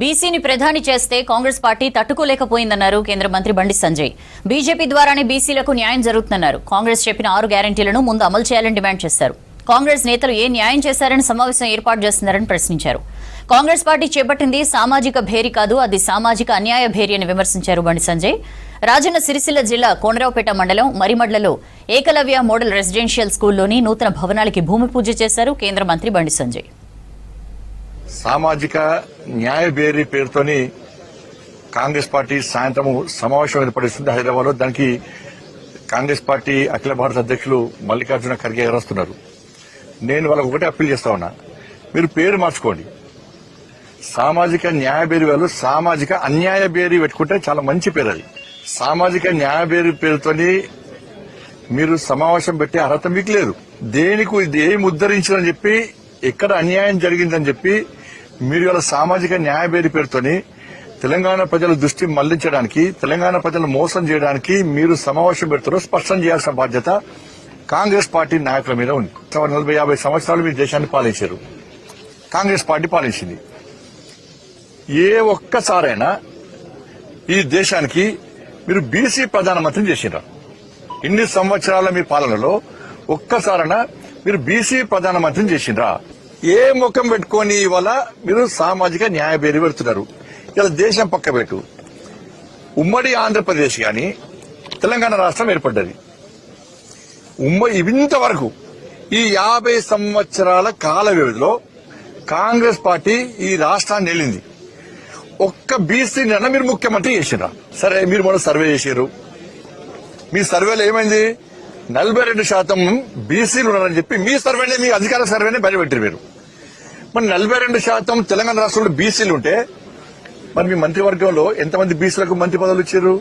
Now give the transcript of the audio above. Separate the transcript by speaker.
Speaker 1: బీసీని ప్రధాని చేస్తే కాంగ్రెస్ పార్టీ తట్టుకోలేకపోయిందన్నారు కేంద్ర మంత్రి బండి సంజయ్. బీజేపీ ద్వారానే బీసీలకు న్యాయం జరుగుతుందన్నారు. కాంగ్రెస్ చెప్పిన ఆరు గ్యారంటీలను ముందు అమలు చేయాలని డిమాండ్ చేశారు. కాంగ్రెస్ నేతలు ఏ న్యాయం చేశారని సమావేశం ఏర్పాటు చేస్తున్నారని ప్రశ్నించారు. కాంగ్రెస్ పార్టీ చేపట్టింది సామాజిక భేరి కాదు అది సామాజిక అన్యాయ భేరి అని విమర్శించారు బండి సంజయ్. రాజన్న సిరిసిల్ల జిల్లా కోనరావుపేట మండలం మరిమడ్లలో ఏకలవ్య మోడల్ రెసిడెన్షియల్ స్కూల్లోని నూతన భవనాలకి భూమి పూజ చేశారు కేంద్ర మంత్రి బండి సంజయ్.
Speaker 2: సామాజిక న్యాయ బేరీ పేరుతోని కాంగ్రెస్ పార్టీ సాయంత్రం సమావేశం ఏర్పడిస్తుంది హైదరాబాద్లో దానికి కాంగ్రెస్ పార్టీ అఖిల భారత అధ్యక్షులు మల్లికార్జున ఖర్గే గారు వస్తున్నారు. నేను వాళ్ళకు ఒకటే అప్పీల్ చేస్తా ఉన్నా. మీరు పేరు మార్చుకోండి. సామాజిక న్యాయ బేరీ వాళ్ళు సామాజిక అన్యాయ బేరీ పెట్టుకుంటే చాలా మంచి పేరు అది. సామాజిక న్యాయ బేరీ పేరుతోని మీరు సమావేశం పెట్టే అర్హత మీకు లేదు. దేనికి ఏం ఉద్ధరించారని చెప్పి ఎక్కడ అన్యాయం జరిగిందని చెప్పి మీరు గల సామాజిక న్యాయ పేరు పేరుతోని తెలంగాణ ప్రజల దృష్టి మళ్ళించడానికి తెలంగాణ ప్రజలను మోసం చేయడానికి మీరు సమావేశం పెడుతారో స్పష్టం చేయాల్సిన బాధ్యత కాంగ్రెస్ పార్టీ నాయకుల మీద ఉంది. నలభై యాభై సంవత్సరాలు మీరు దేశాన్ని పాలించారు. కాంగ్రెస్ పార్టీ పాలించింది. ఏ ఒక్కసారైనా ఈ దేశానికి మీరు బీసీ ప్రధానమంత్రిని చేసినారు ఇన్ని సంవత్సరాల మీ పాలనలో ఒక్కసారైనా మీరు బీసీ ప్రధానమంత్రిని చేసినరా ఏ ముఖం పెట్టుకొని ఇవాళ మీరు సామాజిక న్యాయ పేరు పెడుతున్నారు? ఇలా దేశం పక్క పెట్టు. ఉమ్మడి ఆంధ్రప్రదేశ్ గాని తెలంగాణ రాష్ట్రం ఏర్పడ్డది. ఉమ్మడి ఇంతవరకు ఈ యాభై సంవత్సరాల కాల వ్యవధిలో కాంగ్రెస్ పార్టీ ఈ రాష్ట్రాన్ని వెళ్ళింది ఒక్క బీసీ మీరు ముఖ్యమంత్రి చేసినా సరే మీరు మొన్న సర్వే చేశారు మీ సర్వేలో ఏమైంది? నలభై రెండు శాతం బీసీలు ఉన్నారని చెప్పి మీ సర్వేనే మీ అధికార సర్వేనే బయటపెట్టారు మీరు. మరి నలభై రెండు శాతం తెలంగాణ రాష్ట్రంలో బీసీలు ఉంటే మరి మీ మంత్రివర్గంలో ఎంతమంది బీసీలకు మంత్రి పదవులు ఇచ్చారు?